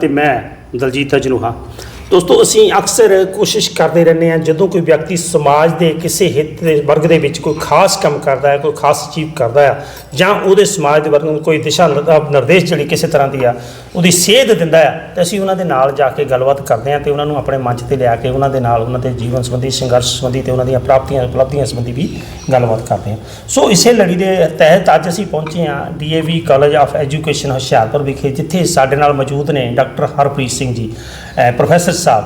ਤੇ ਮੈਂ ਦਲਜੀਤ ਅਜਨੂਹਾ। ਦੋਸਤੋ, ਅਸੀਂ ਅਕਸਰ ਕੋਸ਼ਿਸ਼ ਕਰਦੇ ਰਹਿੰਦੇ ਹਾਂ, ਜਦੋਂ ਕੋਈ ਵਿਅਕਤੀ ਸਮਾਜ ਦੇ ਕਿਸੇ ਹਿੱਤ ਦੇ ਵਰਗ ਦੇ ਵਿੱਚ ਕੋਈ ਖਾਸ ਕੰਮ ਕਰਦਾ ਹੈ, ਕੋਈ ਖਾਸ ਅਚੀਵ ਕਰਦਾ ਹੈ, ਜਾਂ ਉਹਦੇ ਸਮਾਜ ਦੇ ਵਰਗ ਨੂੰ ਕੋਈ ਦਿਸ਼ਾ ਨਿਰਦੇਸ਼ ਜਿਹੜੀ ਕਿਸੇ ਤਰ੍ਹਾਂ ਦੀ ਆ ਉਹਦੀ ਸੇਧ ਦਿੰਦਾ ਹੈ ਤੇ ਅਸੀਂ ਉਹਨਾਂ ਦੇ ਨਾਲ ਜਾ ਕੇ ਗੱਲਬਾਤ ਕਰਦੇ ਹਾਂ ਤੇ ਉਹਨਾਂ ਨੂੰ ਆਪਣੇ ਮੰਚ ਤੇ ਲਿਆ ਕੇ ਉਹਨਾਂ ਦੇ ਨਾਲ ਉਹਨਾਂ ਦੇ ਜੀਵਨ ਸੰਬੰਧੀ, ਸੰਘਰਸ਼ ਸੰਬੰਧੀ ਤੇ ਉਹਨਾਂ ਦੀਆਂ ਪ੍ਰਾਪਤੀਆਂ, ਉਪਲਬਧੀਆਂ ਸੰਬੰਧੀ ਵੀ ਗੱਲਬਾਤ ਕਰਦੇ ਹਾਂ। ਸੋ ਇਸੇ ਲੜੀ ਦੇ ਤਹਿਤ ਅੱਜ ਅਸੀਂ ਪਹੁੰਚੇ ਹਾਂ DAV college of education Hoshiarpur ਵਿਖੇ, ਜਿੱਥੇ ਸਾਡੇ ਨਾਲ ਮੌਜੂਦ ਨੇ ਡਾਕਟਰ ਹਰਪ੍ਰੀਤ ਸਿੰਘ ਜੀ ਪ੍ਰੋਫੈਸਰ ਸਾਹਿਬ।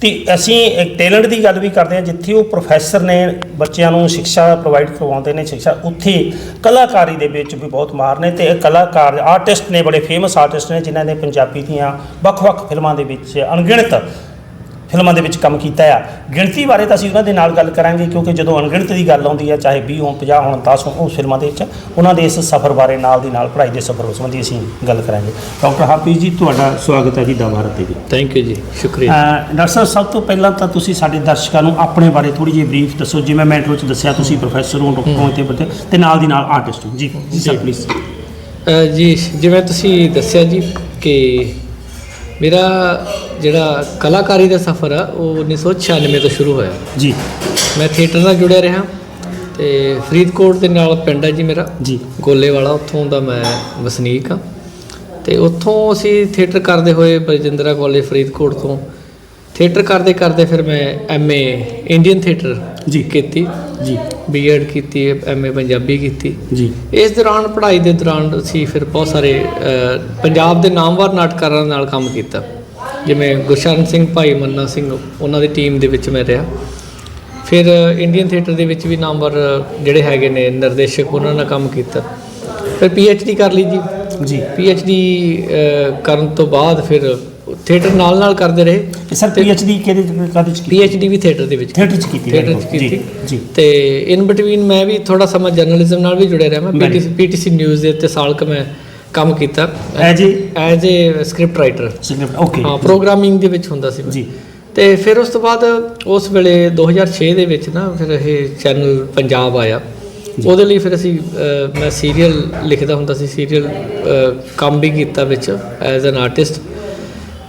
ਤੇ ਅਸੀਂ ਇੱਕ ਟੈਲੈਂਟ ਦੀ ਗੱਲ ਵੀ ਕਰਦੇ ਹਾਂ, ਜਿੱਥੇ ਉਹ ਪ੍ਰੋਫੈਸਰ ਨੇ ਬੱਚਿਆਂ ਨੂੰ ਸਿੱਖਿਆ ਪ੍ਰੋਵਾਈਡ ਕਰਵਾਉਂਦੇ ਨੇ ਸਿੱਖਿਆ ਉੱਥੇ ਕਲਾਕਾਰੀ ਦੇ ਵਿੱਚ ਵੀ ਬਹੁਤ ਮਾਹਰ ਨੇ ਤੇ ਇਹ ਕਲਾਕਾਰ ਆਰਟਿਸਟ ਨੇ, ਬੜੇ ਫੇਮਸ ਆਰਟਿਸਟ ਨੇ, ਜਿਨ੍ਹਾਂ ਨੇ ਪੰਜਾਬੀ ਦੀਆਂ ਵੱਖ-ਵੱਖ ਫਿਲਮਾਂ ਦੇ ਵਿੱਚ ਅਣਗਿਣਤ ਫਿਲਮਾਂ ਦੇ ਵਿੱਚ ਕੰਮ ਕੀਤਾ ਆ। ਗਿਣਤੀ ਬਾਰੇ ਤਾਂ ਅਸੀਂ ਉਹਨਾਂ ਦੇ ਨਾਲ ਗੱਲ ਕਰਾਂਗੇ ਕਿਉਂਕਿ ਜਦੋਂ ਅਣਗਿਣਤ ਦੀ ਗੱਲ ਆਉਂਦੀ ਹੈ ਚਾਹੇ 20 ਹੋਣ 50 ਹੋਣ 10 ਹੋਣ ਉਸ ਫਿਲਮਾਂ ਦੇ ਵਿੱਚ ਉਹਨਾਂ ਦੇ ਇਸ ਸਫ਼ਰ ਬਾਰੇ ਨਾਲ ਦੀ ਨਾਲ ਪੜ੍ਹਾਈ ਦੇ ਸਫ਼ਰ ਸੰਬੰਧੀ ਅਸੀਂ ਗੱਲ ਕਰਾਂਗੇ। ਡਾਕਟਰ ਹਰਪ੍ਰੀਤ ਜੀ ਤੁਹਾਡਾ ਸਵਾਗਤ ਹੈ ਜੀ ਦਾ ਭਾਰਤ ਤੇ ਜੀ। ਥੈਂਕ ਯੂ ਜੀ ਸ਼ੁਕਰੀਆ। ਡਾਕਟਰ ਸਾਹਿਬ ਸਭ ਤੋਂ ਪਹਿਲਾਂ ਤਾਂ ਤੁਸੀਂ ਸਾਡੇ ਦਰਸ਼ਕਾਂ ਨੂੰ ਆਪਣੇ ਬਾਰੇ ਥੋੜੀ ਜਿਹੀ ਬਰੀਫ ਦੱਸੋ ਜਿਵੇਂ ਮੈਂ ਇੰਟਰੋ ਚ ਦੱਸਿਆ ਤੁਸੀਂ ਪ੍ਰੋਫੈਸਰ ਹੋ ਡਾਕਟਰ ਹੋ ਤੇ ਬੱਚੇ ਤੇ ਨਾਲ ਦੀ ਨਾਲ ਆਰਟਿਸਟ ਹੋ। ਜੀ ਜੀ ਸਰ ਪਲੀਜ਼ ਜੀ ਜਿਵੇਂ ਤੁਸੀਂ ਦੱਸਿਆ ਜੀ ਕਿ ਮੇਰਾ ਜਿਹੜਾ ਕਲਾਕਾਰੀ ਦਾ ਸਫ਼ਰ ਆ ਉਹ 1996 ਤੋਂ ਸ਼ੁਰੂ ਹੋਇਆ। ਜੀ। ਮੈਂ ਥੀਏਟਰ ਨਾਲ ਜੁੜਿਆ ਰਿਹਾ ਤੇ ਫਰੀਦਕੋਟ ਦੇ ਨਾਲ ਪਿੰਡ ਹੈ ਜੀ ਮੇਰਾ। ਜੀ। ਗੋਲੇਵਾਲਾ ਉੱਥੋਂ ਦਾ ਮੈਂ ਵਸਨੀਕ ਆ। ਤੇ ਉੱਥੋਂ ਅਸੀਂ ਥੀਏਟਰ ਕਰਦੇ ਹੋਏ ਬਰਜਿੰਦਰਾ ਕਾਲਜ ਫਰੀਦਕੋਟ ਤੋਂ ਥੀਏਟਰ ਕਰਦੇ ਕਰਦੇ ਫਿਰ ਮੈਂ ਐਮਏ ਇੰਡੀਅਨ ਥੀਏਟਰ ਜੀ। ਕੀਤੀ। ਜੀ। ਬੀਐਡ ਕੀਤੀ ਐਮਏ ਪੰਜਾਬੀ ਕੀਤੀ। ਜੀ। ਇਸ ਦੌਰਾਨ ਪੜ੍ਹਾਈ ਦੇ ਦੌਰਾਨ ਅਸੀਂ ਫਿਰ ਬਹੁਤ ਸਾਰੇ ਪੰਜਾਬ ਦੇ ਨਾਮਵਰ ਨਾਟਕਾਰਾਂ ਨਾਲ ਕੰਮ ਕੀਤਾ। ਜਿਵੇਂ ਗੁਰਸ਼ਰਨ ਸਿੰਘ ਭਾਈ ਮੰਨਾ ਸਿੰਘ ਉਹਨਾਂ ਦੀ ਟੀਮ ਦੇ ਵਿੱਚ ਮੈਂ ਰਿਹਾ। ਫਿਰ ਇੰਡੀਅਨ ਥੀਏਟਰ ਦੇ ਵਿੱਚ ਵੀ ਨਾਮਵਰ ਜਿਹੜੇ ਹੈਗੇ ਨੇ ਨਿਰਦੇਸ਼ਕ ਉਹਨਾਂ ਨਾਲ ਕੰਮ ਕੀਤਾ। ਫਿਰ ਡੀ ਕਰ ਲਈ ਜੀ। ਜੀ। ਡੀ ਕਰਨ ਤੋਂ ਬਾਅਦ ਫਿਰ ਥੀਏਟਰ ਨਾਲ ਨਾਲ ਕਰਦੇ ਰਹੇ। ਸਰ ਪੀਐਚਡੀ ਕਿਹਦੇ ਕਾਦੇ ਚ ਕੀਤੀ? ਡੀ ਵੀ ਥੀਏਟਰ ਦੇ ਵਿੱਚ ਥੀਏਟਰ ਚ ਕੀਤੀ ਥੀਏਟਰ ਚ ਕੀਤੀ। ਜੀ ਤੇ ਇਨ ਬਿਟਵੀਨ ਮੈਂ ਵੀ ਥੋੜਾ ਸਮਾਂ ਜਰਨਲਿਜ਼ਮ ਨਾਲ ਵੀ ਜੁੜਿਆ ਰਿਹਾ। ਮੈਂ ਪੀਟੀਸੀ ਪੀਟੀਸੀ ਨਿਊਜ਼ ਦੇ ਉੱਤੇ ਸਾਲ ਕ ਮੈਂ ਕੰਮ ਕੀਤਾ। As as a script writer significant okay ਹਾਂ ਪ੍ਰੋਗਰਾਮਿੰਗ ਦੇ ਵਿੱਚ ਹੁੰਦਾ ਸੀ ਮੈਂ। ਜੀ। ਤੇ ਫਿਰ ਉਸ ਤੋਂ ਬਾਅਦ ਉਸ ਵੇਲੇ 2006 ਦੇ ਵਿੱਚ ਨਾ ਫਿਰ ਇਹ ਚੈਨਲ ਪੰਜਾਬ ਆਇਆ। ਉਹਦੇ ਲਈ ਫਿਰ ਅਸੀਂ ਮੈਂ ਸੀਰੀਅਲ ਲਿਖਦਾ ਹੁੰਦਾ ਸੀ। ਸੀਰੀਅਲ ਕੰਮ ਵੀ ਕੀਤਾ ਵਿੱਚ ਐਜ਼ ਐਨ ਆਰਟਿਸਟ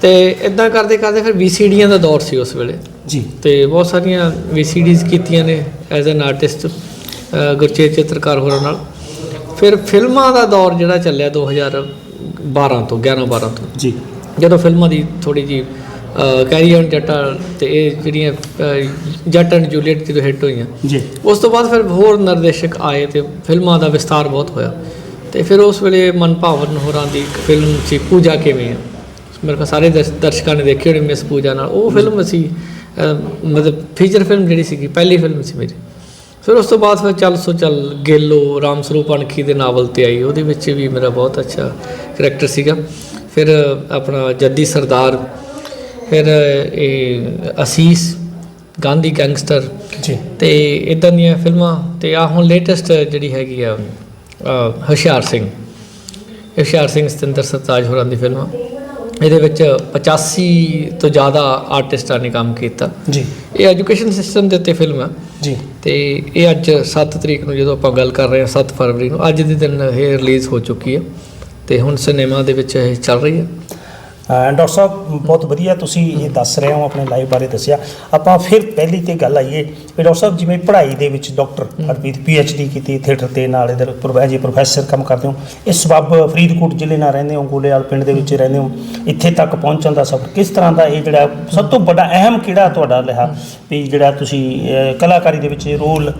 ਤੇ ਇਦਾਂ ਕਰਦੇ ਕਰਦੇ ਫਿਰ ਵੀਸੀਡੀਆਂ ਦਾ ਦੌਰ ਸੀ ਉਸ ਵੇਲੇ। ਜੀ। ਤੇ ਬਹੁਤ ਸਾਰੀਆਂ ਵੀਸੀਡੀਜ਼ ਕੀਤੀਆਂ ਨੇ ਐਜ਼ ਐਨ ਆਰਟਿਸਟ ਗੁਰਚੇਤ ਚਿੱਤਰਕਾਰ ਹੋਰਾਂ ਨਾਲ। ਫਿਰ ਫਿਲਮਾਂ ਦਾ ਦੌਰ ਜਿਹੜਾ ਚੱਲਿਆ 2012 ਤੋਂ 11 12 ਤੋਂ। ਜੀ। ਜਦੋਂ ਫਿਲਮਾਂ ਦੀ ਥੋੜੀ ਜੀ ਕੈਰੀ ਔਨ ਜੱਟਾ ਤੇ ਇਹ ਜਿਹੜੀਆਂ ਜੱਟ ਐਂਡ ਜੂਲੀਅਟ ਜਦੋਂ ਹਿੱਟ ਹੋਈਆਂ। ਜੀ। ਉਸ ਤੋਂ ਬਾਅਦ ਫਿਰ ਹੋਰ ਨਿਰਦੇਸ਼ਕ ਆਏ ਤੇ ਫਿਲਮਾਂ ਦਾ ਵਿਸਤਾਰ ਬਹੁਤ ਹੋਇਆ। ਤੇ ਫਿਰ ਉਸ ਵੇਲੇ ਮਨ ਭਾਵਨ ਹੋਰਾਂ ਦੀ ਇੱਕ ਫਿਲਮ ਸੀ ਪੂਜਾ ਕਿਵੇਂ ਆ ਮੇਰੇ ਕੋਲ ਸਾਰੇ ਦਰਸ਼- ਦਰਸ਼ਕਾਂ ਨੇ ਦੇਖੀ ਹੋਣੀ ਮਿਸ ਪੂਜਾ ਨਾਲ। ਉਹ ਫਿਲਮ ਅਸੀਂ ਅਹ, ਮਤਲਬ ਫੀਚਰ ਫਿਲਮ ਜਿਹੜੀ ਸੀਗੀ ਪਹਿਲੀ ਫਿਲਮ ਸੀ ਮੇਰੀ। ਫਿਰ ਉਸ ਤੋਂ ਬਾਅਦ ਫਿਰ ਚੱਲ ਸੋ ਚੱਲ ਗੇਲੋ ਰਾਮ ਸਰੂਪ ਅਣਖੀ ਦੇ ਨਾਵਲ ਤੇ ਆਈ। ਉਹਦੇ ਵਿੱਚ ਵੀ ਮੇਰਾ ਬਹੁਤ ਅੱਛਾ ਕਰੈਕਟਰ ਸੀਗਾ। ਫਿਰ ਆਪਣਾ ਜੱਦੀ ਸਰਦਾਰ ਫਿਰ ਇਹ ਅਸੀਸ ਗਾਂਧੀ ਗੈਂਗਸਟਰ ਜੀ। ਤੇ ਇਦਾਂ ਦੀਆਂ ਫਿਲਮਾਂ। ਤੇ ਆ ਹੁਣ ਲੇਟੈਸਟ ਜਿਹੜੀ ਹੈਗੀ ਆ ਅ, ਹੁਸ਼ਿਆਰ ਸਿੰਘ। ਹੁਸ਼ਿਆਰ ਸਿੰਘ ਸਤਿੰਦਰ ਸਰਤਾਜ ਹੋਰਾਂ ਦੀ ਫਿਲਮ। ਇਹਦੇ ਵਿੱਚ 85 ਤੋਂ ਜ਼ਿਆਦਾ ਆਰਟਿਸਟਾਂ ਨੇ ਕੰਮ ਕੀਤਾ। ਜੀ। ਇਹ ਐਜੂਕੇਸ਼ਨ ਸਿਸਟਮ ਦੇ ਉੱਤੇ ਫਿਲਮ ਆ। ਜੀ। ਤੇ ਇਹ ਅੱਜ 7 ਤਰੀਕ ਨੂੰ ਜਦੋਂ ਆਪਾਂ ਗੱਲ ਕਰ ਰਹੇ ਹਾਂ 7 ਫਰਵਰੀ ਨੂੰ ਅੱਜ ਦੇ ਦਿਨ ਇਹ ਰਿਲੀਜ਼ ਹੋ ਚੁੱਕੀ ਹੈ। ਤੇ ਹੁਣ ਸਿਨੇਮਾ ਦੇ ਵਿੱਚ ਇਹ ਚੱਲ ਰਹੀ ਹੈ। ਡਾਕਟਰ ਸਾਹਿਬ ਬਹੁਤ ਵਧੀਆ ਤੁਸੀਂ ਇਹ ਦੱਸ ਰਹੇ ਹੋ ਆਪਣੇ ਲਾਈਫ ਬਾਰੇ ਦੱਸਿਆ। ਆਪਾਂ ਫਿਰ ਪਹਿਲੀ ਤੇ ਗੱਲ ਆਈਏ ਵੀ ਡਾਕਟਰ ਸਾਹਿਬ ਜਿਵੇਂ ਪੜ੍ਹਾਈ ਦੇ ਵਿੱਚ ਡਾਕਟਰ ਹਰਪ੍ਰੀਤ ਡੀ ਕੀਤੀ ਥੀਏਟਰ ਤੇ ਨਾਲ ਇਧਰ ਜੀ ਪ੍ਰੋਫੈਸਰ ਕੰਮ ਕਰਦੇ ਹੋ। ਇਸ ਸਬਬ ਫਰੀਦਕੋਟ ਜ਼ਿਲ੍ਹੇ ਨਾਲ ਰਹਿੰਦੇ ਹੋ ਗੋਲੇਵਾਲ ਪਿੰਡ ਦੇ ਵਿੱਚ ਰਹਿੰਦੇ ਹੋ। ਇੱਥੇ ਤੱਕ ਪਹੁੰਚਣ ਦਾ ਸਫ਼ਰ ਕਿਸ ਤਰ੍ਹਾਂ ਦਾ ਇਹ ਜਿਹੜਾ ਸਭ ਤੋਂ ਵੱਡਾ ਅਹਿਮ ਕਿਹੜਾ ਤੁਹਾਡਾ ਰਿਹਾ? ਵੀ ਜਿਹੜਾ ਤੁਸੀਂ ਕਲਾਕਾਰੀ ਦੇ ਵਿੱਚ ਰੋਲ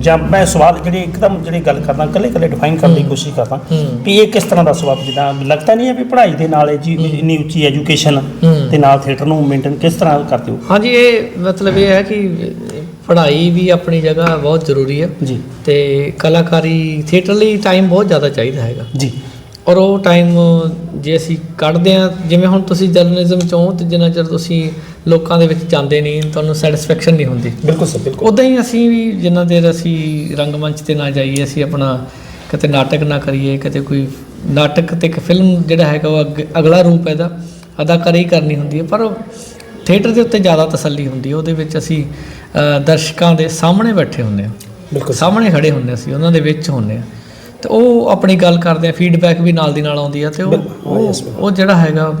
ਜਾਂ ਮੈਂ ਸਵਾਲ ਜਿਹੜੇ ਇੱਕਦਮ ਜਿਹੜੇ ਗੱਲ ਕਰਦਾ ਕੱਲੇ ਕੱਲੇ ਡਿਫਾਈਨ ਕਰਨ ਦੀ ਕੋਸ਼ਿਸ਼ ਕਰਦਾ। ਹੂੰ। ਵੀ ਇਹ ਕਿਸ ਤਰ੍ਹਾਂ ਦਾ ਸਬਬ ਜਿੱਦਾਂ ਲੱਗਦਾ ਨਹੀਂ ਹੈ ਵੀ ਪੜ੍ਹਾਈ ਦੇ ਨਾਲ ਇਹ ਜੀ ਇੰਨੀ ਉੱਚੀ ਐਜੂਕੇਸ਼ਨ ਹੂੰ। ਤੇ ਨਾਲ ਥੀਏਟਰ ਨੂੰ ਮੇਨਟੇਨ ਕਿਸ ਤਰ੍ਹਾਂ ਕਰਦੇ ਹੋ? ਹਾਂਜੀ ਇਹ ਮਤਲਬ ਇਹ ਹੈ ਕਿ ਪੜ੍ਹਾਈ ਵੀ ਆਪਣੀ ਜਗ੍ਹਾ ਬਹੁਤ ਜ਼ਰੂਰੀ ਹੈ ਜੀ। ਤੇ ਕਲਾਕਾਰੀ ਥੀਏਟਰ ਲਈ ਟਾਈਮ ਬਹੁਤ ਜ਼ਿਆਦਾ ਚਾਹੀਦਾ ਹੈਗਾ। ਜੀ। ਔਰ ਉਹ ਟਾਈਮ ਜੇ ਅਸੀਂ ਕੱਢਦੇ ਆ ਜਿਵੇਂ ਹੁਣ ਤੁਸੀਂ ਜਰਨਲਿਜ਼ਮ ਚੋਂ ਤੇ ਜਿੰਨਾ ਚਿਰ ਤੁਸੀਂ ਲੋਕਾਂ ਦੇ ਵਿੱਚ ਜਾਂਦੇ ਨਹੀਂ ਤੁਹਾਨੂੰ ਸੈਟੀਸਫੈਕਸ਼ਨ ਨਹੀਂ ਹੁੰਦੀ। ਬਿਲਕੁਲ ਸਰ ਬਿਲਕੁਲ। ਉਦਾਂ ਹੀ ਅਸੀਂ ਵੀ ਜਿੰਨਾ ਦੇਰ ਅਸੀਂ ਰੰਗਮੰਚ ਤੇ ਨਾ ਜਾਈਏ ਅਸੀਂ ਆਪਣਾ ਕਿਤੇ ਨਾਟਕ ਨਾ ਕਰੀਏ ਕਿਤੇ ਕੋਈ ਨਾਟਕ ਤੇ ਇੱਕ ਫਿਲਮ ਜਿਹੜਾ ਹੈਗਾ ਉਹ ਅੱਗ- ਅਗਲਾ ਰੂਪ ਹੈ ਇਹਦਾ ਅਦਾਕਾਰੀ ਕਰਨੀ ਹੁੰਦੀ ਹੈ ਪਰ ਥੀਏਟਰ ਦੇ ਉੱਤੇ ਜ਼ਿਆਦਾ ਤਸੱਲੀ ਹੁੰਦੀ ਹੈ ਉਹਦੇ ਵਿੱਚ ਅਸੀਂ ਦਰਸ਼ਕਾਂ ਦੇ ਸਾਹਮਣੇ ਬੈਠੇ ਹੁੰਦੇ ਹਾਂ। ਬਿਲਕੁਲ ਸਾਹਮਣੇ ਖੜੇ ਹੁੰਦੇ ਅਸੀਂ ਉਹਨਾਂ ਦੇ ਵਿੱਚ ਹੁੰਦੇ ਆ ਤੇ ਉਹ ਆਪਣੀ ਗੱਲ ਕਰਦੇ ਆ ਫੀਡਬੈਕ ਵੀ ਨਾਲ ਦੀ ਨਾਲ ਆਉਂਦੀ ਆ ਤੇ ਉਹ ਉਹ ਜਿਹੜਾ ਹੈਗਾ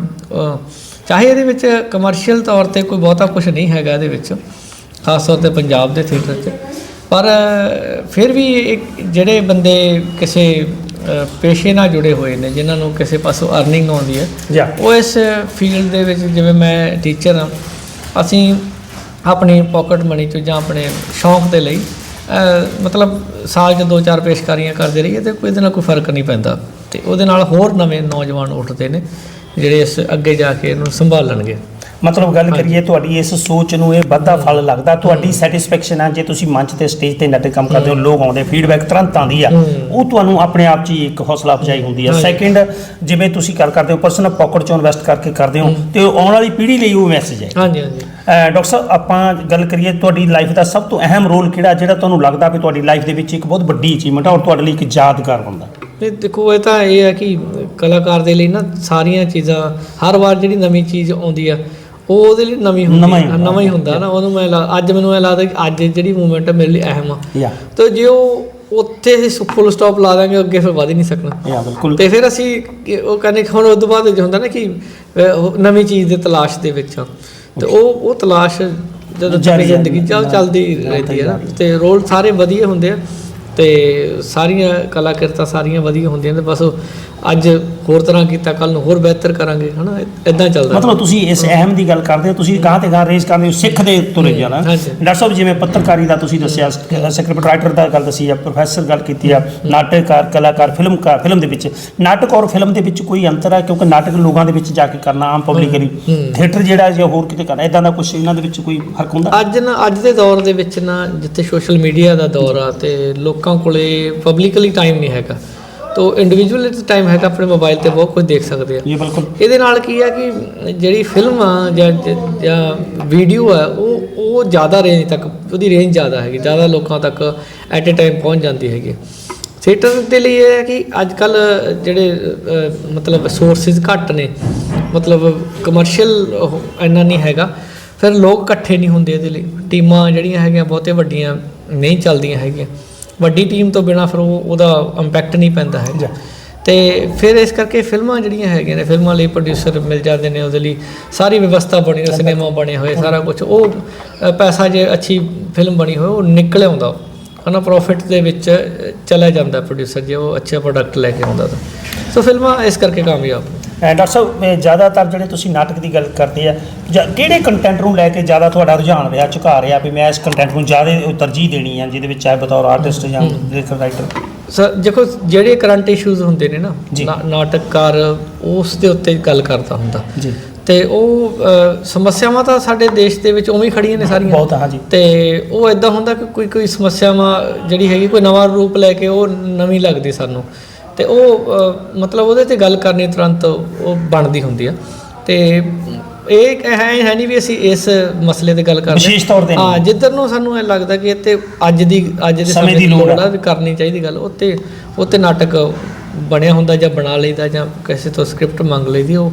ਚਾਹੇ ਇਹਦੇ ਵਿੱਚ ਕਮਰਸ਼ੀਅਲ ਤੌਰ ਤੇ ਕੋਈ ਬਹੁਤਾ ਕੁਝ ਨਹੀਂ ਹੈਗਾ ਇਹਦੇ ਵਿੱਚ ਖਾਸ ਤੌਰ ਤੇ ਪੰਜਾਬ ਦੇ ਥੀਏਟਰ 'ਚ। ਪਰ ਫਿਰ ਵੀ ਇੱਕ ਜਿਹੜੇ ਬੰਦੇ ਕਿਸੇ ਪੇਸ਼ੇ ਨਾਲ ਜੁੜੇ ਹੋਏ ਨੇ ਜਿਨ੍ਹਾਂ ਨੂੰ ਕਿਸੇ ਪਾਸੋਂ ਅਰਨਿੰਗ ਆਉਂਦੀ ਹੈ ਉਹ ਇਸ ਫੀਲਡ ਦੇ ਵਿੱਚ ਜਿਵੇਂ ਮੈਂ ਟੀਚਰ ਹਾਂ ਅਸੀਂ ਆਪਣੀ ਪਾਕਟ ਮਨੀ ਚੋਂ ਜਾਂ ਆਪਣੇ ਸ਼ੌਂਕ ਦੇ ਲਈ ਮਤਲਬ ਸਾਲ 'ਚ ਦੋ ਚਾਰ ਪੇਸ਼ਕਾਰੀਆਂ ਕਰਦੇ ਰਹੀਏ ਤੇ ਕੋਈ ਇਹਦੇ ਨਾਲ ਕੋਈ ਫ਼ਰਕ ਨਹੀਂ ਪੈਂਦਾ। ਤੇ ਉਹਦੇ ਨਾਲ ਹੋਰ ਨਵੇਂ ਨੌਜਵਾਨ ਉੱਠਦੇ ਨੇ, ਜਿਹੜੇ ਇਸ ਅੱਗੇ ਜਾ ਕੇ ਇਹਨੂੰ ਸੰਭਾਲਣਗੇ। ਮਤਲਬ ਗੱਲ ਕਰੀਏ ਤੁਹਾਡੀ ਇਸ ਸੋਚ ਨੂੰ ਇਹ ਵੱਧਾ ਫਲ ਲੱਗਦਾ ਤੁਹਾਡੀ ਸੈਟੀਸਫੈਕਸ਼ਨ ਹੈ ਜੇ ਤੁਸੀਂ ਮੰਚ ਤੇ ਸਟੇਜ ਤੇ ਨਾਟਕ ਕੰਮ ਕਰਦੇ ਹੋ ਲੋਕ ਆਉਂਦੇ ਫੀਡਬੈਕ ਤੁਰੰਤ ਆਉਂਦੀ ਆ। ਉਹ ਤੁਹਾਨੂੰ ਆਪਣੇ ਆਪ 'ਚ ਹੀ ਇੱਕ ਹੌਸਲਾ ਅਫਜ਼ਾਈ ਹੁੰਦੀ ਹਾਂਜੀ। ਸੈਕਿੰਡ ਜਿਵੇਂ ਤੁਸੀਂ ਗੱਲ ਕਰਦੇ ਹੋ ਪਰਸਨਲ ਪਾਕਟ 'ਚੋਂ ਇਨਵੈਸਟ ਕਰਕੇ ਕਰਦੇ ਹੋ ਤੇ ਆਉਣ ਵਾਲੀ ਪੀੜ੍ਹੀ ਲਈ ਉਹ ਮੈਸੇਜ ਹੈ। ਹਾਂਜੀ ਹਾਂਜੀ। ਡਾਕਟਰ ਸਾਹਿਬ ਆਪਾਂ ਗੱਲ ਕਰੀਏ ਤੁਹਾਡੀ ਲਾਈਫ ਦਾ ਸਭ ਤੋਂ ਅਹਿਮ ਰੋਲ ਕਿਹੜਾ ਜਿਹੜਾ ਤੁਹਾਨੂੰ ਲੱਗਦਾ ਵੀ ਤੁਹਾਡੀ ਲਾਈਫ ਦੇ ਵਿੱਚ ਇੱਕ ਬਹੁਤ ਵੱਡੀ ਅਚੀਵਮੈਂਟ ਹੈ ਔਰ ਤੁਹਾਡੇ ਲਈ ਇੱਕ ਯਾਦਗਾਰ ਹੁੰਦਾ? ਨਹੀਂ ਦੇਖੋ ਇਹ ਤਾਂ ਇਹ ਹੈ ਕਿ ਕਲਾਕਾਰ ਦੇ ਲਈ ਨਾ ਸਾਰੀਆਂ ਚੀਜ਼ਾਂ ਹਰ ਵਾਰ ਜਿਹੜੀ ਨਵੀਂ ਚੀਜ਼ ਆਉਂਦੀ ਆ ਉਹ ਉਹਦੇ ਲਈ ਨਵੀਂ ਹੁੰਦੀ ਨਵਾਂ ਹੀ ਆ, ਹੁੰਦਾ। ਨਵਾਂ ਹੀ ਹੁੰਦਾ ਨਾ ਉਹਨੂੰ ਮੈਂ ਲਾ- ਅੱਜ ਮੈਨੂੰ ਇਹ ਲੱਗਦਾ ਕਿ ਅੱਜ ਜਿਹੜੀ ਮੂਵਮੈਂਟ ਹੈ ਮੇਰੇ ਲਈ ਅਹਿਮ ਆ। ਯਾ। ਤੇ ਜੇ ਉਹ ਉੱਥੇ ਹੀ ਫੁੱਲ ਸਟਾਪ ਲਾ ਦਾਂਗੇ ਅੱਗੇ ਫਿਰ ਵਧ ਹੀ ਨਹੀਂ ਸਕਣਾ। ਯਾ ਬਿਲਕੁਲ। ਤੇ ਫਿਰ ਅਸੀਂ ਕਿ- ਉਹ ਕਹਿੰਦੇ ਕਿ ਹੁਣ ਉਸ ਤੋਂ ਬਾਅਦ ਜੋ ਹੁੰਦਾ ਨਾ ਕਿ ਅਹ, ਉਹ ਨਵੀਂ ਚੀਜ਼ ਦੀ ਤਲਾਸ਼ ਦੇ ਵਿੱਚ ਆ। ਤੇ ਉਹ ਉਹ ਤਲਾਸ਼ ਜਦੋਂ ਜਾਰੀ ਜ਼ਿੰਦਗੀ ਚ ਰਹਿੰਦੀ। ਚੱਲਦੀ ਰਹਿੰਦੀ ਹੈ ਨਾ। ਤੇ ਰੋਲ ਸਾਰੇ ਵਧੀਆ ਹੁੰਦੇ ਆ। ਤੇ ਸਾਰੀਆਂ ਕਲਾਕਾਰਤਾ ਸਾਰੀਆਂ ਵਧੀਆ ਹੁੰਦੀਆਂ ਨੇ ਬਸ ਅੱਜ ਹੋਰ ਤਰ੍ਹਾਂ ਕੀਤਾ ਕੱਲ ਨੂੰ ਹੋਰ ਬਿਹਤਰ ਕਰਾਂਗੇ ਹਨਾ? ਇਦਾਂ ਚੱਲਦਾ ਮਤਲਬ ਤੁਸੀਂ ਇਸ ਅਹਿਮ ਦੀ ਗੱਲ ਕਰਦੇ ਹੋ ਤੁਸੀਂ ਗਾਂ ਤੇ ਗਾਂ ਰੇਸ ਕਰਦੇ ਹੋ ਸਿੱਖਦੇ ਤੁਰੇ ਜਾਣਾ। ਡਾਕਟਰ ਸਾਹਿਬ ਜਿਵੇਂ ਪੱਤਰਕਾਰੀ ਦਾ ਤੁਸੀਂ ਦੱਸਿਆ ਸਕ੍ਰਿਪਟ ਰਾਈਟਰ ਦਾ ਗੱਲ ਦੱਸੀ ਆ ਪ੍ਰੋਫੈਸਰ ਗੱਲ ਕੀਤੀ ਆ ਨਾਟਕਕਾਰ ਕਲਾਕਾਰ ਫਿਲਮਕਾਰ ਫਿਲਮ ਦੇ ਵਿੱਚ। ਨਾਟਕ ਔਰ ਫਿਲਮ ਦੇ ਵਿੱਚ ਕੋਈ ਅੰਤਰ ਹੈ? ਕਿਉਂਕਿ ਨਾਟਕ ਲੋਕਾਂ ਦੇ ਵਿੱਚ ਜਾ ਕੇ ਕਰਨਾ ਆਮ ਪਬਲਿਕਲੀ ਥੀਏਟਰ ਜਿਹੜਾ ਜਾਂ ਹੋਰ ਕਿਤੇ ਕਰਨਾ ਇਦਾਂ ਦਾ ਕੁਝ ਇਹਨਾਂ ਦੇ ਵਿੱਚ ਕੋਈ ਫ਼ਰਕ ਹੁੰਦਾ? ਅੱਜ ਨਾ ਅੱਜ ਦੇ ਦੌਰ ਦੇ ਵਿੱਚ ਨਾ ਜਿੱਥੇ ਸੋਸ਼ਲ ਮੀਡੀਆ ਦਾ ਦੌਰ ਆ ਤੇ ਲੋਕਾਂ ਕੋਲੇ ਪਬਲਿਕਲੀ ਟਾਈਮ ਨਹੀਂ ਹੈਗਾ। ਤੋ ਇੰਡੀਵਿਜੂਅਲ ਟਾਈਮ ਹੈਗਾ ਆਪਣੇ ਮੋਬਾਈਲ ਤੇ ਬਹੁਤ ਕੁਝ ਦੇਖ ਸਕਦੇ ਆ। ਇਹ ਬਿਲਕੁਲ। ਇਹਦੇ ਨਾਲ ਕੀ ਆ ਕਿ ਜਿਹੜੀ ਫਿਲਮ ਆ ਜਾਂ ਜਾਂ- ਵੀਡੀਓ ਆ ਉਹ ਉਹ ਜ਼ਿਆਦਾ ਰੇਂਜ ਤੱਕ ਉਹਦੀ ਰੇਂਜ ਜ਼ਿਆਦਾ ਹੈਗੀ। ਜ਼ਿਆਦਾ ਲੋਕਾਂ ਤੱਕ ਐਟ ਅ ਟਾਈਮ ਪਹੁੰਚ ਜਾਂਦੀ ਹੈਗੀ। ਥੀਏਟਰ ਦੇ ਲਈ ਇਹ ਹੈ ਕਿ ਅੱਜ ਕੱਲ ਜਿਹੜੇ ਮਤਲਬ ਸੋਰਸਿਸ ਘੱਟ ਨੇ ਮਤਲਬ ਕਮਰਸ਼ੀਅਲ ਇੰਨਾ ਨਹੀਂ ਹੈਗਾ। ਫਿਰ ਲੋਕ ਇਕੱਠੇ ਨਹੀਂ ਹੁੰਦੇ ਇਹਦੇ ਲਈ। ਟੀਮਾਂ ਜਿਹੜੀਆਂ ਹੈਗੀਆਂ ਬਹੁਤੇ ਵੱਡੀਆਂ ਨਹੀਂ ਚੱਲਦੀਆਂ ਹੈਗੀਆਂ। ਵੱਡੀ ਟੀਮ ਤੋਂ ਬਿਨਾ ਫਿਰ ਉਹ ਉਹਦਾ ਇੰਪੈਕਟ ਨਹੀਂ ਪੈਂਦਾ ਜੀ। ਤੇ ਫਿਰ ਇਸ ਕਰਕੇ ਫਿਲਮਾਂ ਜਿਹੜੀਆਂ ਹੈਗੀਆਂ ਨੇ ਫਿਲਮਾਂ ਲਈ ਪ੍ਰੋਡਿਊਸਰ ਮਿਲ ਜਾਂਦੇ ਨੇ ਉਹਦੇ ਲਈ ਸਾਰੀ ਵਿਵਸਥਾ ਬਣੀ ਹੋਈ ਸਿਨੇਮਾ ਬਣੇ ਹੋਏ ਸਾਰਾ ਕੁਝ ਉਹ ਪੈਸਾ ਜੇ ਅੱਛੀ ਫਿਲਮ ਬਣੀ ਹੋਏ ਉਹ ਨਿਕਲ ਆਉਂਦਾ। ਹਨਾ ਪ੍ਰੋਫਿਟ ਦੇ ਵਿੱਚ ਚਲਾ ਜਾਂਦਾ ਪ੍ਰੋਡਿਊਸਰ ਜੇ ਉਹ ਅੱਛਾ ਪ੍ਰੋਡਕਟ ਲੈ ਕੇ ਆਉਂਦਾ ਤਾਂ। ਸੋ ਫਿਲਮਾਂ ਇਸ ਕਰਕੇ ਕਾਮਯਾਬ ਡਾਕਟਰ ਸਾਹਿਬ ਇਹ ਜ਼ਿਆਦਾਤਰ ਜਿਹੜੇ ਤੁਸੀਂ ਨਾਟਕ ਦੀ ਗੱਲ ਕਰਦੇ ਆ ਜਾਂ ਕਿਹੜੇ ਕੰਟੈਂਟ ਨੂੰ ਲੈ ਕੇ ਜ਼ਿਆਦਾ ਤੁਹਾਡਾ ਰੁਝਾਨ ਰਿਹਾ ਝੁਕਾ ਰਿਹਾ ਵੀ ਮੈਂ ਇਸ ਕੰਟੈਂਟ ਨੂੰ ਜ਼ਿਆਦਾ ਤਰਜੀਹ ਦੇਣੀ ਆ ਜਿਹਦੇ ਵਿੱਚ ਚਾਹੇ ਬਤੌਰ ਆਰਟਿਸਟ ਜਾਂ ਲੇਖਕ ਰਾਈਟਰ ਸਰ ਦੇਖੋ ਜਿਹੜੇ ਕਰੰਟ ਇਸ਼ੂਜ਼ ਹੁੰਦੇ ਨੇ ਨਾ ਨਾਟਕਕਾਰ ਉਸ ਦੇ ਉੱਤੇ ਗੱਲ ਕਰਦਾ ਹੁੰਦਾ। ਜੀ। ਤੇ ਉਹ ਸਮੱਸਿਆਵਾਂ ਤਾਂ ਸਾਡੇ ਦੇਸ਼ ਦੇ ਵਿੱਚ ਉਵੇਂ ਹੀ ਖੜੀਆਂ ਨੇ ਸਾਰੀਆਂ। ਬਹੁਤ ਹਾਂਜੀ ਤੇ ਉਹ ਇਦਾਂ ਹੁੰਦਾ ਕਿ ਕੋਈ ਕੋਈ ਸਮੱਸਿਆਵਾਂ ਜਿਹੜੀ ਹੈਗੀ ਕੋਈ ਨਵਾਂ ਰੂਪ ਲੈ ਕੇ ਉਹ ਨਵੀਂ ਲੱਗਦੀ ਸਾਨੂੰ। ਤੇ ਉਹ ਮਤਲਬ ਉਹਦੇ ਤੇ ਗੱਲ ਕਰਨੀ ਤੁਰੰਤ ਉਹ ਬਣਦੀ ਹੁੰਦੀ ਆ ਤੇ ਇਹ ਹੈ ਹੈ ਨਹੀਂ ਵੀ ਅਸੀਂ ਇਸ ਮਸਲੇ ਤੇ ਗੱਲ ਕਰਦੇ ਵਿਸ਼ੇਸ਼ ਤੌਰ ਤੇ। ਹਾਂ ਜਿੱਧਰ ਨੂੰ ਸਾਨੂੰ ਇਹ ਲੱਗਦਾ ਕਿ ਇੱਥੇ ਅੱਜ ਦੀ ਅੱਜ ਦੇ ਸਮੇਂ ਦੀ ਲੋੜ ਆ। ਵੀ ਕਰਨੀ ਚਾਹੀਦੀ ਗੱਲ ਉੱਤੇ ਉੱਤੇ ਨਾਟਕ ਬਣਿਆ ਹੁੰਦਾ ਜਾਂ ਬਣਾ ਲਈਦਾ ਜਾਂ ਕਿਸੇ ਤੋਂ ਸਕ੍ਰਿਪਟ ਮੰਗ ਲਈਦੀ ਉਹ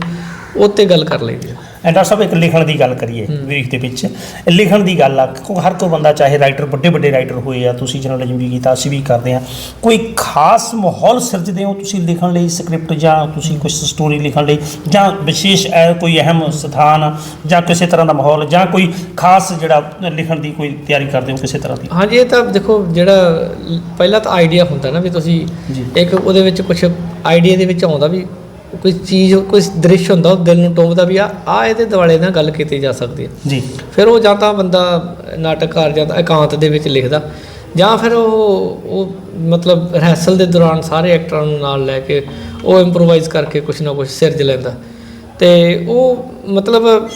ਉੱਤੇ ਗੱਲ ਕਰ ਲਈਦੀ ਆ ਐਂ ਡਾਕਟਰ ਸਾਹਿਬ ਇੱਕ ਲਿਖਣ ਦੀ ਗੱਲ ਕਰੀਏ ਵੀਕ ਦੇ ਵਿੱਚ। ਲਿਖਣ ਦੀ ਗੱਲ ਆ ਹਰ ਕੋਈ ਬੰਦਾ ਚਾਹੇ ਰਾਈਟਰ ਵੱਡੇ ਵੱਡੇ ਰਾਈਟਰ ਹੋਏ ਆ ਤੁਸੀਂ ਜਰਨਲਿਜ਼ਮ ਵੀ ਕੀਤਾ ਅਸੀਂ ਵੀ ਕਰਦੇ ਆ। ਕੋਈ ਖਾਸ ਮਾਹੌਲ ਸਿਰਜਦੇ ਹੋ ਤੁਸੀਂ ਲਿਖਣ ਲਈ ਸਕ੍ਰਿਪਟ ਜਾਂ ਤੁਸੀਂ ਕੁਝ ਸਟੋਰੀ ਲਿਖਣ ਲਈ ਜਾਂ ਵਿਸ਼ੇਸ਼ ਕੋਈ ਅਹਿਮ ਸਥਾਨ ਜਾਂ ਕਿਸੇ ਤਰ੍ਹਾਂ ਦਾ ਮਾਹੌਲ ਜਾਂ ਕੋਈ ਖਾਸ ਜਿਹੜਾ ਲਿਖਣ ਦੀ ਕੋਈ ਤਿਆਰੀ ਕਰਦੇ ਹੋ ਕਿਸੇ ਤਰ੍ਹਾਂ ਦੀ? ਹਾਂਜੀ ਇਹ ਤਾਂ ਦੇਖੋ ਜਿਹੜਾ ਪਹਿਲਾਂ ਤਾਂ ਆਈਡੀਆ ਹੁੰਦਾ ਨਾ ਵੀ ਤੁਸੀਂ। ਇੱਕ ਉਹਦੇ ਵਿੱਚ ਕੁਝ ਆਈਡੀਆ ਦੇ ਵਿੱਚ ਆਉਂਦਾ ਵੀ ਕੋਈ ਚੀਜ਼ ਕੋਈ ਦ੍ਰਿਸ਼ ਹੁੰਦਾ ਉਹ ਦਿਲ ਨੂੰ ਟੋਕਦਾ ਵੀ ਆ ਆ ਇਹਦੇ ਦੁਆਲੇ ਨਾਲ ਗੱਲ ਕੀਤੀ ਜਾ ਸਕਦੀ ਹੈ ਜੀ। ਫਿਰ ਉਹ ਜਾਂ ਤਾਂ ਬੰਦਾ ਨਾਟਕਕਾਰ ਜਾਂ ਤਾਂ ਇਕਾਂਤ ਦੇ ਵਿੱਚ ਲਿਖਦਾ ਜਾਂ ਫਿਰ ਉਹ ਉਹ ਮਤਲਬ ਰਿਹਰਸਲ ਦੇ ਦੌਰਾਨ ਸਾਰੇ ਐਕਟਰਾਂ ਨੂੰ ਨਾਲ ਲੈ ਕੇ ਉਹ ਇੰਪਰੋਵਾਈਜ਼ ਕਰਕੇ ਕੁਝ ਨਾ ਕੁਝ ਸਿਰਜ ਲੈਂਦਾ। ਤੇ ਉਹ ਮਤਲਬ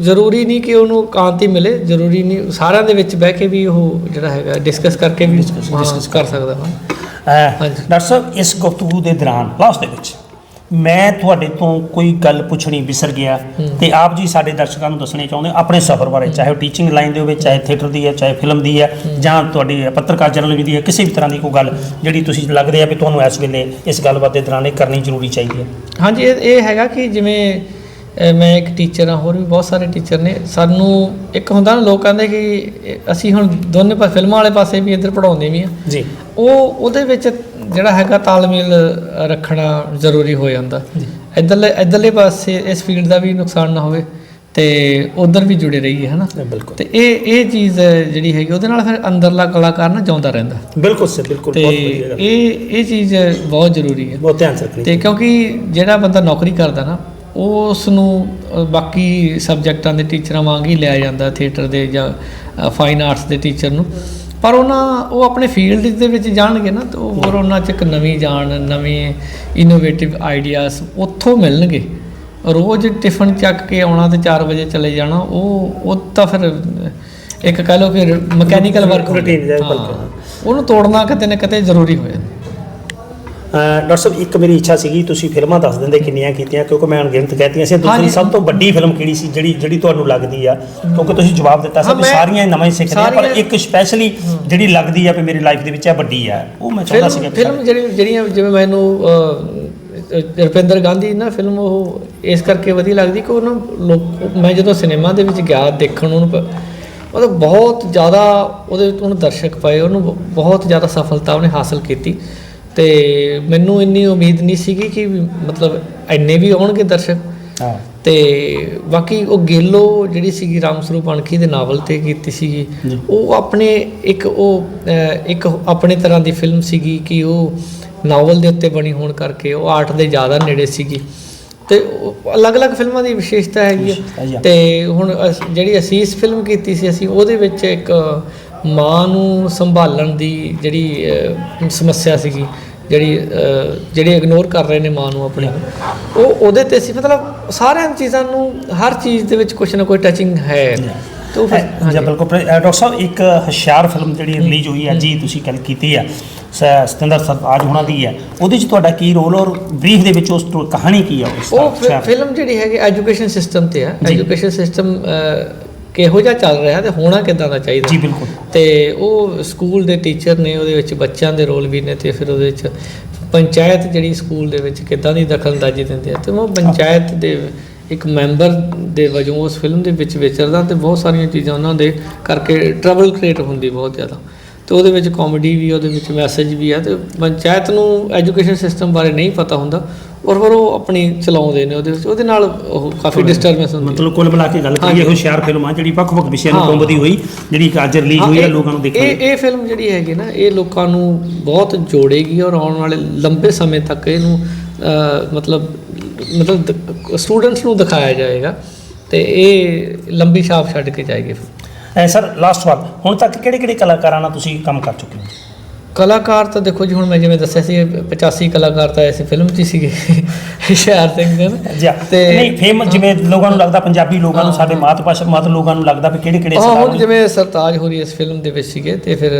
ਜ਼ਰੂਰੀ ਨਹੀਂ ਕਿ ਉਹਨੂੰ ਇਕਾਂਤ ਹੀ ਮਿਲੇ ਜ਼ਰੂਰੀ ਨਹੀਂ ਸਾਰਿਆਂ ਦੇ ਵਿੱਚ ਬਹਿ ਕੇ ਵੀ ਉਹ ਜਿਹੜਾ ਹੈਗਾ ਡਿਸਕਸ ਕਰਕੇ ਵੀ discuss ਕਰ ਸਕਦਾ। ਹਾਂ। ਡਾਕਟਰ ਸਾਹਿਬ ਇਸ ਗੁਫ਼ਤਗੂ ਦੇ ਦੌਰਾਨ ਲਾਸਟ ਦੇ ਵਿੱਚ। ਮੈਂ ਤੁਹਾਡੇ ਤੋਂ ਕੋਈ ਗੱਲ ਪੁੱਛਣੀ ਵਿਸਰ ਗਿਆ ਤੇ ਆਪ ਜੀ ਸਾਡੇ ਦਰਸ਼ਕਾਂ ਨੂੰ ਦੱਸਣੇ ਚਾਹੁੰਦੇ ਆਪਣੇ ਸਫ਼ਰ ਬਾਰੇ ਚਾਹੇ ਉਹ ਟੀਚਿੰਗ ਲਾਈਨ ਦੇ ਹੋਵੇ ਚਾਹੇ ਥੀਏਟਰ ਦੀ ਹੈ ਚਾਹੇ ਫਿਲਮ ਦੀ ਹੈ ਜਾਂ ਤੁਹਾਡੀ ਪੱਤਰਕਾਰ ਜਰਨਲਿਜ਼ਮ ਦੀ ਹੈ ਕਿਸੇ ਵੀ ਤਰ੍ਹਾਂ ਦੀ ਕੋਈ ਗੱਲ ਜਿਹੜੀ ਤੁਸੀਂ ਲੱਗਦੇ ਆ ਵੀ ਤੁਹਾਨੂੰ ਇਸ ਵੇਲੇ ਇਸ ਗੱਲਬਾਤ ਦੇ ਦੌਰਾਨ ਇਹ ਕਰਨੀ ਜ਼ਰੂਰੀ ਚਾਹੀਦੀ ਹੈ। ਹਾਂਜੀ ਇਹ ਇਹ ਹੈਗਾ ਕਿ ਜਿਵੇਂ ਮੈਂ ਇੱਕ ਟੀਚਰ ਹਾਂ ਹੋਰ ਵੀ ਬਹੁਤ ਸਾਰੇ ਟੀਚਰ ਨੇ। ਸਾਨੂੰ ਇੱਕ ਹੁੰਦਾ ਨਾ ਲੋਕ ਕਹਿੰਦੇ ਕਿ ਅਸੀਂ ਹੁਣ ਦੋਨੇ ਪਾਸੇ ਫਿਲਮਾਂ ਵਾਲੇ ਪਾਸੇ ਵੀ ਇੱਧਰ ਪੜਾਉਂਦੇ ਵੀ ਆ ਜੀ। ਉਹ ਉਹਦੇ ਵਿੱਚ ਜਿਹੜਾ ਹੈਗਾ ਤਾਲਮੇਲ ਰੱਖਣਾ ਜ਼ਰੂਰੀ ਹੋ ਜਾਂਦਾ। ਇੱਧਰਲੇ ਇੱਧਰਲੇ ਪਾਸੇ ਇਸ ਫੀਲਡ ਦਾ ਵੀ ਨੁਕਸਾਨ ਨਾ ਹੋਵੇ ਤੇ ਉਧਰ ਵੀ ਜੁੜੇ ਰਹੀਏ ਹਨਾ? ਬਿਲਕੁਲ। ਤੇ ਇਹ ਇਹ ਚੀਜ਼ ਜਿਹੜੀ ਹੈਗੀ ਉਹਦੇ ਨਾਲ ਫਿਰ ਅੰਦਰਲਾ ਕਲਾਕਾਰ ਨਾ ਜਿਉਂਦਾ ਰਹਿੰਦਾ। ਬਿਲਕੁਲ ਸਰ ਬਿਲਕੁਲ ਬਹੁਤ ਵਧੀਆ ਗੱਲ ਇਹ ਇਹ ਚੀਜ਼ ਬਹੁਤ ਜ਼ਰੂਰੀ ਹੈ। ਬਹੁਤ ਧਿਆਨ ਰੱਖਣੀ ਤੇ ਕਿਉਂਕਿ ਜਿਹੜਾ ਬੰਦਾ ਨੌਕਰੀ ਕਰਦਾ ਨਾ ਉਸ ਨੂੰ ਬਾਕੀ ਸਬਜੈਕਟਾਂ ਦੇ ਟੀਚਰਾਂ ਵਾਂਗ ਹੀ ਲਿਆ ਜਾਂਦਾ ਥੀਏਟਰ ਦੇ ਜਾਂ ਫਾਈਨ ਆਰਟਸ ਦੇ ਟੀਚਰ ਨੂੰ। ਪਰ ਉਹਨਾਂ ਉਹ ਆਪਣੇ ਫੀਲਡ ਦੇ ਵਿੱਚ ਜਾਣਗੇ ਨਾ ਤਾਂ ਉਹ ਹੋਰ ਉਹਨਾਂ 'ਚ ਇੱਕ ਨਵੀਂ ਜਾਣ ਨਵੇਂ ਇਨੋਵੇਟਿਵ ਆਈਡੀਆਜ਼ ਉੱਥੋਂ ਮਿਲਣਗੇ। ਰੋਜ਼ ਟਿਫਨ ਚੱਕ ਕੇ ਆਉਣਾ ਤੇ 4 ਵਜੇ ਚਲੇ ਜਾਣਾ ਉਹ ਉਹ ਤਾਂ ਫਿਰ ਇੱਕ ਕਹ ਲਓ ਕਿ ਮਕੈਨੀਕਲ ਵਰਕ Routine ਜਿਹਾ work, ਉਹਨੂੰ ਤੋੜਨਾ ਕਿਤੇ ਨਾ ਕਿਤੇ ਜ਼ਰੂਰੀ ਹੋ ਜਾਂਦਾ ਅਹ ਡਾਕਟਰ ਸਾਹਿਬ ਇੱਕ ਮੇਰੀ ਇੱਛਾ ਸੀਗੀ ਤੁਸੀਂ ਫਿਲਮਾਂ ਦੱਸ ਦਿੰਦੇ ਕਿੰਨੀਆਂ ਕੀਤੀਆਂ ਕਿਉਂਕਿ ਮੈਂ ਅਣਗਿਣਤ ਕਹਿਤੀਆਂ ਸੀ। ਦੂਸਰੀ। ਸਭ ਤੋਂ ਵੱਡੀ ਫਿਲਮ ਕਿਹੜੀ ਸੀ ਜਿਹੜੀ ਜਿਹੜੀ ਤੁਹਾਨੂੰ ਲੱਗਦੀ ਆ? ਕਿਉਂਕਿ ਤੁਸੀਂ ਜਵਾਬ ਦਿੱਤਾ ਸੀ ਸਾਰੀਆਂ ਹੀ ਨਵਾਂ ਹੀ ਸਿੱਖਦੇ ਆ ਪਰ ਇੱਕ ਸਪੈਸ਼ਲੀ ਜਿਹੜੀ ਲੱਗਦੀ ਆ ਵੀ ਮੇਰੀ ਲਾਈਫ ਦੇ ਵਿੱਚ ਇਹ ਵੱਡੀ ਆ। ਉਹ ਮੈਂ ਚਾਹੁੰਦਾ ਸੀਗਾ ਫਿਲਮ ਜਿਹੜੀ ਜਿਹੜੀਆਂ ਜਿਵੇਂ ਮੈਨੂੰ ਰੁਪਿੰਦਰ ਗਾਂਧੀ ਨਾ ਫਿਲਮ ਉਹ ਇਸ ਕਰਕੇ ਵਧੀਆ ਲੱਗਦੀ ਕਿ ਉਹ ਨਾ ਲੋਕ ਮੈਂ ਜਦੋਂ ਸਿਨੇਮਾ ਦੇ ਵਿੱਚ ਗਿਆ ਦੇਖਣ ਉਹਨੂੰ ਮਤਲਬ ਬਹੁਤ ਜ਼ਿਆਦਾ ਉਹਦੇ ਵਿੱਚ ਉਹਨੂੰ ਦਰਸ਼ਕ ਪਏ ਉਹਨੂੰ ਬਹੁਤ ਜ਼ਿਆਦਾ ਸਫਲਤਾ ਉਹਨੇ ਹਾਸਲ ਕੀਤੀ। ਤੇ ਮੈਨੂੰ ਇੰਨੀ ਉਮੀਦ ਨਹੀਂ ਸੀਗੀ ਕਿ ਮਤਲਬ ਇੰਨੇ ਵੀ ਆਉਣਗੇ ਦਰਸ਼ਕ। ਹਾਂ। ਤੇ ਬਾਕੀ ਉਹ ਗੇਲੋ ਜਿਹੜੀ ਸੀਗੀ ਰਾਮ ਸਰੂਪ ਅਣਖੀ ਦੇ ਨਾਵਲ ਤੇ ਕੀਤੀ ਸੀਗੀ। ਉਹ ਆਪਣੇ ਇੱਕ ਉਹ ਇੱਕ ਆਪਣੇ ਤਰ੍ਹਾਂ ਦੀ ਫਿਲਮ ਸੀਗੀ ਕਿ ਉਹ ਨਾਵਲ ਦੇ ਉੱਤੇ ਬਣੀ ਹੋਣ ਕਰਕੇ ਉਹ ਆਰਟ ਦੇ ਜ਼ਿਆਦਾ ਨੇੜੇ ਸੀਗੀ। ਤੇ ਅਲੱਗ-ਅਲੱਗ ਫਿਲਮਾਂ ਦੀ ਵਿਸ਼ੇਸ਼ਤਾ ਹੈਗੀ ਤੇ ਹੁਣ ਜਿਹੜੀ ਅਸੀਸ ਫਿਲਮ ਕੀਤੀ ਸੀ ਅਸੀਂ ਉਹਦੇ ਵਿੱਚ ਇੱਕ ਮਾਂ ਨੂੰ ਸੰਭਾਲਣ ਦੀ ਜਿਹੜੀ ਸਮੱਸਿਆ ਸੀਗੀ ਜਿਹੜੀ ਜਿਹੜੀ ਇਗਨੋਰ ਕਰ ਰਹੇ ਨੇ ਮਾਂ ਨੂੰ ਆਪਣੀ ਉਹ ਉਹਦੇ ਤੇ ਸੀ ਮਤਲਬ ਸਾਰਿਆਂ ਚੀਜ਼ਾਂ ਨੂੰ ਹਰ ਚੀਜ਼ ਦੇ ਵਿੱਚ ਕੁਝ ਨਾ ਕੋਈ ਟੱਚਿੰਗ ਹੈ। ਤੇ ਜੀ ਬਿਲਕੁਲ ਡਾਕਟਰ ਸਾਹਿਬ ਇੱਕ ਹੁਸ਼ਿਆਰ ਫਿਲਮ ਜਿਹੜੀ ਰਿਲੀਜ਼ ਹੋਈ ਹੈ ਜੀ ਤੁਸੀਂ ਗੱਲ ਕੀਤੀ ਆ ਸ- ਸਤਿੰਦਰ ਸਰਤਾਜ ਹੋਣਾ ਦੀ ਹੈ। ਉਹਦੇ ਚ ਤੁਹਾਡਾ ਕੀ ਰੋਲ ਔਰ ਬਰੀਫ ਦੇ ਵਿੱਚ ਉਸ ਕਹਾਣੀ ਕੀ ਆ ਉਹ? ਫਿਲਮ ਜਿਹੜੀ ਹੈਗੀ ਐਜੂਕੇਸ਼ਨ ਸਿਸਟਮ ਤੇ ਆ। ਐਜੂਕੇਸ਼ਨ ਸਿਸਟਮ ਕਿਹੋ ਜਿਹਾ ਚੱਲ ਰਿਹਾ ਤੇ ਹੋਣਾ ਕਿਦਾਂ ਦਾ ਚਾਹੀਦਾ? ਜੀ ਬਿਲਕੁਲ। ਤੇ ਉਹ ਸਕੂਲ ਦੇ ਟੀਚਰ ਨੇ ਉਹਦੇ ਵਿੱਚ ਬੱਚਿਆਂ ਦੇ ਰੋਲ ਵੀ ਨੇ ਤੇ ਫਿਰ ਉਹਦੇ ਵਿੱਚ ਪੰਚਾਇਤ ਜਿਹੜੀ ਸਕੂਲ ਦੇ ਵਿੱਚ ਕਿੱਦਾਂ ਦੀ ਦਖਲਅੰਦਾਜ਼ੀ ਦਿੰਦੇ ਆ ਤੇ ਮੈਂ ਪੰਚਾਇਤ ਦੇ ਇੱਕ ਮੈਂਬਰ ਦੇ ਵਜੋਂ ਉਸ ਫਿਲਮ ਦੇ ਵਿੱਚ ਵਿਚਰਦਾ ਤੇ ਬਹੁਤ ਸਾਰੀਆਂ ਚੀਜ਼ਾਂ ਉਹਨਾਂ ਦੇ ਕਰਕੇ ਟਰਬਲ ਕ੍ਰੀਏਟ ਹੁੰਦੀ ਬਹੁਤ ਜ਼ਿਆਦਾ। ਤੇ ਉਹਦੇ ਵਿੱਚ ਕਾਮੇਡੀ ਵੀ ਉਹਦੇ ਵਿੱਚ ਮੈਸੇਜ ਵੀ ਆ ਤੇ ਪੰਚਾਇਤ ਨੂੰ ਐਜੂਕੇਸ਼ਨ ਸਿਸਟਮ ਬਾਰੇ ਨਹੀਂ ਪਤਾ ਹੁੰਦਾ ਔਰ ਫਿਰ ਉਹ ਆਪਣੀ ਚਲਾਉਂਦੇ ਨੇ ਉਹਦੇ ਵਿੱਚ ਉਹਦੇ ਨਾਲ ਉਹ ਕਾਫੀ ਡਿਸਟਰਬੈਂਸ ਹੁੰਦੀ ਮਤਲਬ ਕੁੱਲ ਮਿਲਾ ਕੇ ਗੱਲ ਕਰੀਏ। ਹੁਸ਼ਿਆਰ ਫਿਲਮ ਆ ਜਿਹੜੀ ਵੱਖ-ਵੱਖ ਵਿਸ਼ਿਆਂ ਨੂੰ। ਕੰਬਦੀ ਹੋਈ ਜਿਹੜੀ ਅੱਜ ਰਿਲੀਜ਼ ਹੋਈ ਹੈ ਲੋਕਾਂ ਨੂੰ ਦੇਖਣ ਇਹ ਇਹ ਫਿਲਮ ਜਿਹੜੀ ਹੈਗੀ ਨਾ ਇਹ ਲੋਕਾਂ ਨੂੰ ਬਹੁਤ ਜੋੜੇਗੀ ਔਰ ਆਉਣ ਵਾਲੇ ਲੰਬੇ ਸਮੇਂ ਤੱਕ ਇਹਨੂੰ ਮਤਲਬ ਮਤਲਬ ਸਟੂਡੈਂਟਸ ਨੂੰ ਦਿਖਾਇਆ ਜਾਏਗਾ ਤੇ ਇਹ ਲੰਬੀ ਛਾਪ ਛੱਡ ਕੇ ਜਾਏਗੀ ਐ ਸਰ ਲਾਸਟ ਸਵਾਲ ਹੁਣ ਤੱਕ ਕਿਹੜੇ-ਕਿਹੜੇ ਕਲਾਕਾਰਾਂ ਨਾਲ ਤੁਸੀਂ ਕੰਮ ਕਰ ਚੁੱਕੇ ਹੋ? ਕਲਾਕਾਰ ਤਾਂ ਦੇਖੋ ਜੀ ਹੁਣ ਮੈਂ ਜਿਵੇਂ ਦੱਸਿਆ ਸੀ 85 ਕਲਾਕਾਰ ਤਾਂ ਐਸੇ ਫਿਲਮ 'ਚ ਹੀ ਸੀਗੇ ਹੁਸ਼ਿਆਰ ਸਿੰਘ ਦੇ ਨਾ। ਤੇ ਨਹੀਂ ਫੇਮ ਜਿਵੇਂ ਲੋਕਾਂ ਨੂੰ ਲੱਗਦਾ ਪੰਜਾਬੀ ਲੋਕਾਂ ਨੂੰ ਸਾਡੇ ਮਾਤ ਭਾਸ਼ਾ ਮਾਤ ਲੋਕਾਂ ਨੂੰ ਲੱਗਦਾ ਵੀ ਕਿਹੜੇ-ਕਿਹੜੇ ਹਾਂ ਹੁਣ ਸਰਦਾਰ ਜਿਵੇਂ ਸਰਤਾਜ ਹੋਰੀ ਇਸ ਫਿਲਮ ਦੇ ਵਿੱਚ ਸੀਗੇ ਤੇ ਫਿਰ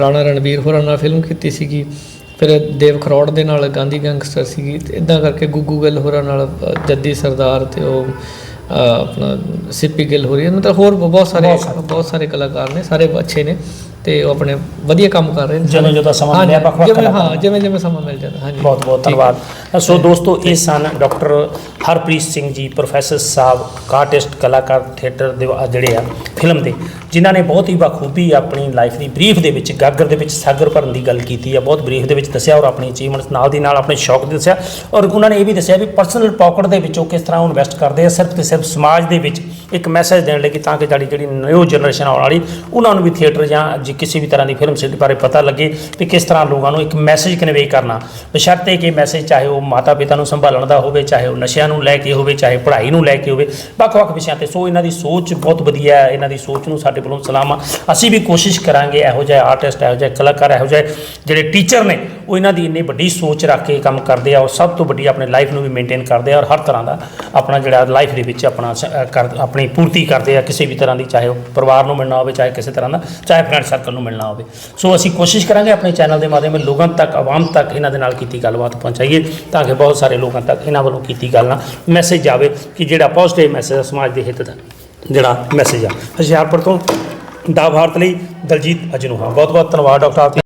ਰਾਣਾ ਰਣਵੀਰ ਹੋਰਾਂ ਨਾਲ ਫਿਲਮ ਕੀਤੀ ਸੀਗੀ ਫਿਰ ਦੇਵ ਖਰੋੜ ਦੇ ਨਾਲ ਗਾਂਧੀ ਗੈਂਗਸਟਰ ਸੀਗੀ ਤੇ ਇਦਾਂ ਕਰਕੇ ਗੁੱਗੂ ਗਿੱਲ ਹੋਰਾਂ ਨਾਲ ਜੱਦੀ ਸਰਦਾਰ ਤੇ ਉਹ ਆਪਣਾ ਸਿੱਪੀ ਗਿੱਲ ਹੋਰੀ ਮਤਲਬ ਹੋਰ ਬਹੁਤ ਸਾਰੇ ਬਹੁਤ ਸਾਰੇ। ਕਲਾਕਾਰ ਨੇ ਸਾਰੇ ਅੱਛੇ ਨੇ ਤੇ ਉਹ ਆਪਣੇ ਵਧੀਆ ਕੰਮ ਕਰ ਰਹੇ ਨੇ ਜਦੋਂ ਜਦੋਂ ਸਮਾਂ ਮਿਲਿਆ ਜਿਵੇਂ ਕਲਾਕਾਰ ਹਾਂ ਜਿਵੇਂ ਜਿਵੇਂ ਸਮਾਂ ਮਿਲ ਜਾਂਦਾ ਹਾਂਜੀ ਬਹੁਤ ਬਹੁਤ। ਧੰਨਵਾਦ ਸੋ ਦੋਸਤੋ ਇਹ ਸਨ ਡਾਕਟਰ ਹਰਪ੍ਰੀਤ ਸਿੰਘ ਜੀ ਪ੍ਰੋਫੈਸਰ ਸਾਹਿਬ ਆਰਟਿਸਟ ਕਲਾਕਾਰ ਥੀਏਟਰ ਦੇ ਜਿਹੜੇ ਆ ਫਿਲਮ ਦੇ ਜਿਨ੍ਹਾਂ ਨੇ ਬਹੁਤ ਹੀ ਬਖੂਬੀ ਆਪਣੀ ਲਾਈਫ ਦੀ ਬਰੀਫ ਦੇ ਵਿੱਚ ਗਾਗਰ ਦੇ ਵਿੱਚ ਸਾਗਰ ਭਰਨ ਦੀ ਗੱਲ ਕੀਤੀ ਆ ਬਹੁਤ ਬਰੀਫ ਦੇ ਵਿੱਚ ਦੱਸਿਆ ਔਰ ਆਪਣੀ ਅਚੀਵਮੈਂਟਸ ਨਾਲ ਦੀ ਨਾਲ ਆਪਣੇ ਸ਼ੌਕ ਦੇ ਦੱਸਿਆ ਔਰ ਉਹਨਾਂ ਨੇ ਇਹ ਵੀ ਦੱਸਿਆ ਵੀ ਪਰਸਨਲ ਪਾਕਟ ਦੇ ਵਿੱਚੋਂ ਕਿਸ ਤਰ੍ਹਾਂ ਉਹ ਇਨਵੈਸਟ ਕਰਦੇ ਆ ਸਿਰਫ ਤੇ ਸਿਰਫ ਸਮਾਜ ਦੇ ਵਿੱਚ ਇੱਕ ਮੈਸੇਜ ਦੇਣ ਲਈ ਤਾਂ ਕਿ ਜਿਹੜੀ ਜਿਹੜੀ ਨਿਊ ਜਨਰੇਸ਼ਨ ਆਉਣ ਵਾਲੀ ਉਹਨਾਂ ਨੂੰ ਵੀ ਥੀਏਟਰ ਜਾਂ ਜੇ ਕਿਸੇ ਵੀ ਤਰ੍ਹਾਂ ਦੀ ਫਿਲਮ ਸਿਟੀ ਬਾਰੇ ਪਤਾ ਲੱਗੇ ਵੀ ਕਿਸ ਤਰ੍ਹਾਂ ਲੋਕਾਂ ਨੂੰ ਇੱਕ ਮੈਸੇਜ ਕਨਵੇ ਕਰਨਾ। ਬਸ਼ਰਤੇ ਕਿ ਮੈਸੇਜ ਚਾਹੇ ਉਹ ਮਾਤਾ ਪਿਤਾ ਨੂੰ ਸੰਭਾਲਣ ਦਾ ਹੋਵੇ, ਚਾਹੇ ਉਹ ਨਸ਼ਿਆਂ ਨੂੰ ਲੈ ਕੇ ਹੋਵੇ, ਚਾਹੇ ਪੜ੍ਹਾਈ ਨੂੰ ਲੈ ਕੇ ਹੋਵੇ, ਵੱਖ-ਵੱਖ ਵਿਸ਼ਿਆਂ ਤੇ। ਸੋ ਇਹਨਾਂ ਦੀ ਸੋਚ ਬਹੁਤ ਵਧੀਆ ਹੈ, ਇਹਨਾਂ ਦੀ ਸੋਚ ਨੂੰ ਸਾਡੇ ਵੱਲੋਂ ਸਲਾਮ ਆ। ਅਸੀਂ ਵੀ ਕੋਸ਼ਿਸ਼ ਕਰਾਂਗੇ ਇਹੋ ਜਿਹੇ ਆਰਟਿਸਟ, ਇਹੋ ਜਿਹੇ ਕਲਾਕਾਰ, ਇਹੋ ਜਿਹੇ ਜਿਹੜੇ ਟੀਚਰ ਨੇ, ਉਹ ਇਹਨਾਂ ਦੀ ਇੰਨੀ ਵੱਡੀ ਸੋਚ ਰੱਖ ਕੇ ਕੰਮ ਕਰਦੇ ਆ ਔਰ ਸਭ ਤੋਂ ਵੱਡੀ ਆਪਣੇ ਲਾਈਫ ਨੂੰ ਵੀ ਮੇਨਟੇਨ ਕਰਦੇ ਆ ਔਰ ਹਰ ਤਰ੍ਹਾਂ ਦਾ ਆਪਣਾ ਜਿਹੜਾ ਲਾਈਫ ਦੇ ਵਿੱਚ ਆਪਣਾ ਸ- ਕਰ, ਆਪਣੀ ਪੂਰਤੀ ਕਰਦੇ ਆ ਕਿਸੇ ਵੀ ਤਰ੍ਹਾਂ ਦੀ, ਚਾਹੇ ਉਹ ਪਰਿਵਾਰ ਨੂੰ ਮਿਲਣਾ ਹੋਵੇ, ਚਾਹੇ ਕਿਸੇ ਤਰ੍ਹਾਂ ਦਾ, ਚਾਹੇ ਫਰੈਂਡ ਸਰਕਲ ਨੂੰ ਮਿਲਣਾ ਹੋਵੇ। ਸੋ ਅਸੀਂ ਕੋਸ਼ਿਸ਼ ਕਰਾਂਗੇ ਆਪਣੇ ਚੈਨਲ ਦੇ ਮਾਧਿਅਮ ਨਾਲ ਲੋਕਾਂ ਤੱਕ, ਆਵਾਮ ਤੱਕ ਇਹਨਾਂ ਦੇ ਨਾਲ ਕੀਤੀ ਗੱਲਬਾਤ ਪਹੁੰਚਾਈਏ। ਤਾਂ ਕਿ ਬਹੁਤ ਸਾਰੇ ਲੋਕਾਂ ਤੱਕ ਇਹਨਾਂ ਵੱਲੋਂ ਕੀਤੀ ਗੱਲ ਨਾਲ ਮੈਸੇਜ ਜਾਵੇ ਕਿ ਜਿਹੜਾ ਪੋਜ਼ਿਟਿਵ ਮੈਸੇਜ ਸਮਾਜ ਦੇ ਹਿੱਤ ਦਾ, ਜਿਹੜਾ ਮੈਸੇਜ ਆ। ਹੁਸ਼ਿਆਰਪੁਰ ਤੋਂ ਦਾ ਭਾਰਤ ਲਈ ਦਲਜੀਤ ਅਜਨੂਹਾ। ਬਹੁਤ ਬਹੁਤ ਧੰਨਵਾਦ, ਡਾਕਟਰ ਆਰਤੀ